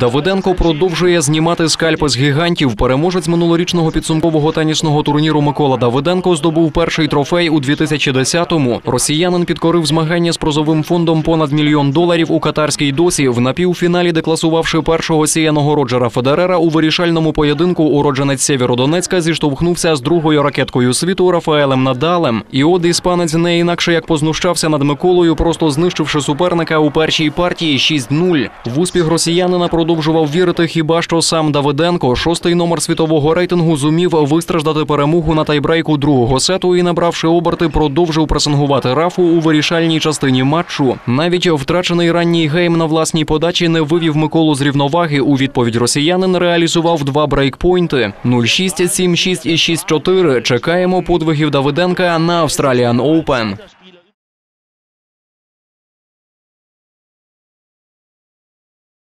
Давиденко продовжує знімати скальпи з гігантів. Переможець минулорічного підсумкового тенісного турніру Микола Давиденко здобув перший трофей у 2010-му. Росіянин підкорив змагання з прозовим фондом понад мільйон доларів у катарській досі в напівфіналі, декласувавши першого сіяного Роджера Федерера у вирішальному поєдинку. Уродженець Сєвєродонецька зіштовхнувся з другою ракеткою світу Рафаелем Надалем. І от іспанець не інакше як познущався над Миколою, просто знищивши суперника у першій партії 6-0. В успіх росіянина продовжував вірити хіба що сам Давиденко. Шостий номер світового рейтингу зумів вистраждати перемогу на тайбрейку другого сету і, набравши оберти, продовжив пресингувати рафу у вирішальній частині матчу. Навіть втрачений ранній гейм на власній подачі не вивів Миколу з рівноваги. У відповідь росіянин реалізував два брейкпойнти 0-6, 7-6 і 6-4. Чекаємо подвигів Давиденка на Australian Open.